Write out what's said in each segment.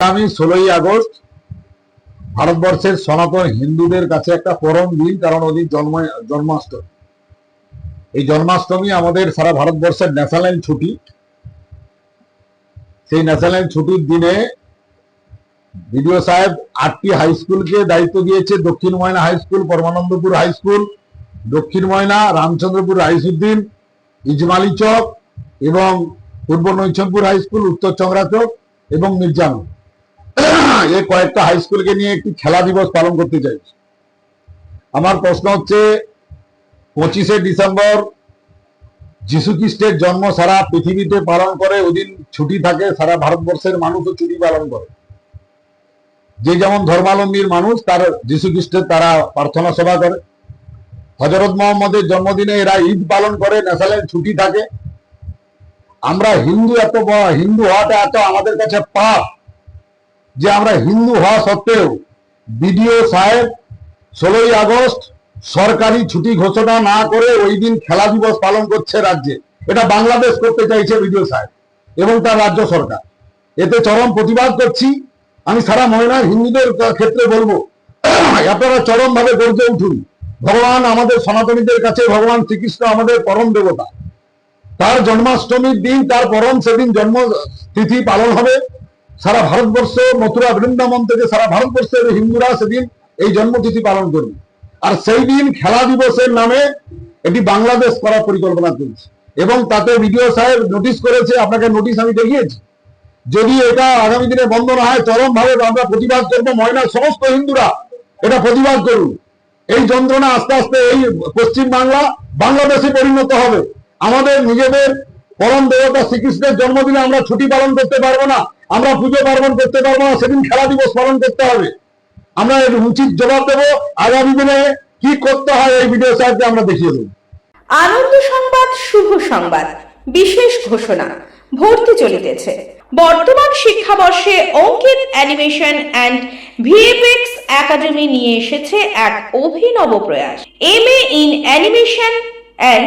আগামী ষোলোই আগস্ট ভারতবর্ষের সনাতন হিন্দুদের কাছে একটা পরম দিন, কারণ ওদিন জন্ম, জন্মাষ্টমী। এই জন্মাষ্টমী আমাদের সারা ভারতবর্ষের ন্যাশনাল ছুটি। সেই ন্যাশনাল ছুটির দিনে বিডিও সাহেব আটটি হাই স্কুলকে দায়িত্ব দিয়েছে। Dakshin Moyna high school, Paramanandapur high school, Dakshin Moyna, Ramchandrapur রাইসুদ্দিন, ইজমালি চক এবং পূর্ব নৈচমপুর হাই স্কুল, উত্তর চংরা চক এবং মির্জানুর এই কয়েকটা হাই স্কুলকে নিয়ে একটি খেলা দিবস পালন করতে চাইছি। আমার প্রশ্ন হচ্ছে, পঁচিশে ডিসেম্বর যিশু খ্রিস্টের জন্ম সারা পৃথিবীতে পালন করে, ওদিন ছুটি থাকে, সারা ভারতবর্ষের মানুষও ছুটি পালন করে। যে যেমন ধর্মাবলম্বীর মানুষ, তার যিশু খ্রিস্টের তারা প্রার্থনা সভা করে। হজরত মোহাম্মদের জন্মদিনে এরা ঈদ পালন করে ন্যাশনাল ছুটি থাকে। আমরা হিন্দু এত হিন্দু হওয়াটা এত আমাদের কাছে পাপ। যে আমরা হিন্দু হওয়া সত্ত্বেও বিডিও সাহেব ষোলোই আগস্ট সরকারি ছুটি ঘোষণা না করে ওই দিন খেলা দিবস পালন করছে রাজ্যে। এটা বাংলাদেশ করতে চাইছে বিডিও সাহেব এবং তার রাজ্য সরকার। এতে চরম প্রতিবাদ করছি। আমি সারা মহিলা হিন্দুদের ক্ষেত্রে বলব, আপনারা চরম ভাবে গর্জে উঠুন। ভগবান আমাদের সনাতনীদের কাছে, ভগবান শ্রীকৃষ্ণ আমাদের পরম দেবতা। তার জন্মাষ্টমীর দিন, তার পরম সেদিন জন্ম তিথি পালন হবে। সারা ভারতবর্ষ, মথুরা, বৃন্দাবন থেকে সারা ভারতবর্ষের হিন্দুরা সেদিন এই জন্মতিথি পালন করবে। আর সেই দিন খেলা দিবসের নামে এটি বাংলাদেশ করার পরিকল্পনা চলছে। এবং তাতে বিডিও সাহেব নোটিশ করেছে, আপনাকে নোটিশ আমি দেখিয়েছি। যদি এটা আগামী দিনে বন্ধ না হয় চরম ভাবে আমরা প্রতিবাদ করব ময়নার সমস্ত হিন্দুরা এটা প্রতিবাদ করুন। এই যন্ত্রণা আস্তে আস্তে এই পশ্চিম বাংলা, বাংলাদেশে পরিণত হবে। আমাদের নিজেদের পরম দেবতা শ্রীকৃষ্ণের জন্মদিনে আমরা ছুটি পালন করতে পারব না। আমরা পুজো পার্বণ করতে পারব না, সেদিন খেলা দিবস পালন করতে হবে। আমরা উচিত জবাব দেবো, আগামী দিনে কি করতে হয় এই ভিডিও সাহেবকে আমরা দেখিয়ে দেবো। আনন্দ সংবাদ, শুভ সংবাদ, বিশেষ ঘোষণা, ভর্তি চলিতেছে। বর্তমান শিক্ষাবর্ষে Ankit animation and VFX academy নিয়ে এসেছে এক অভিনব প্রয়াস। M A in animation and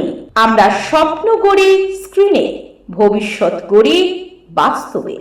আমরা স্বপ্ন গড়ি স্ক্রিনে ভবিষ্যৎ গড়ি বাস্তবে।